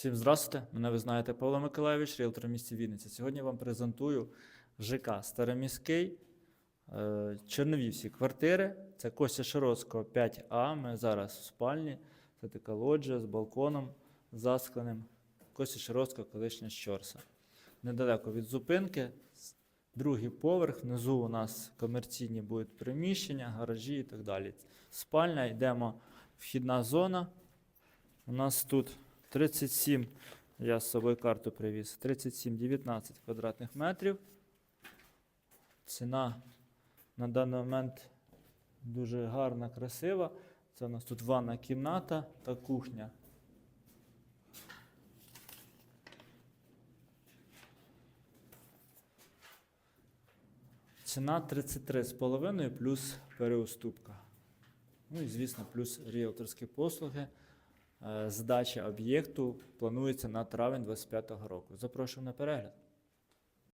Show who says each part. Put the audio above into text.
Speaker 1: Всім здравствуйте! Мене ви знаєте Павло Миколайович, ріелтор в місті Вінниця. Сьогодні вам презентую ЖК Староміський, е, Черновівські квартири. Це Костя Широцького 5А. Ми зараз в спальні. Це така лоджія з балконом заскленим. Костя Широцького, колишня Щорса. Недалеко від зупинки. Другий поверх. Внизу у нас комерційні будуть приміщення, гаражі і так далі. Спальня, йдемо вхідна зона. У нас тут 37, я з собою карту привіз, 37-19 квадратних метрів. Ціна на даний момент дуже гарна, красива. Це у нас тут ванна кімната та кухня. Ціна 33,5 плюс переуступка. Ну і, звісно, плюс ріелторські послуги. Е, Здача об'єкту планується на травень 2025 року. Запрошую на перегляд.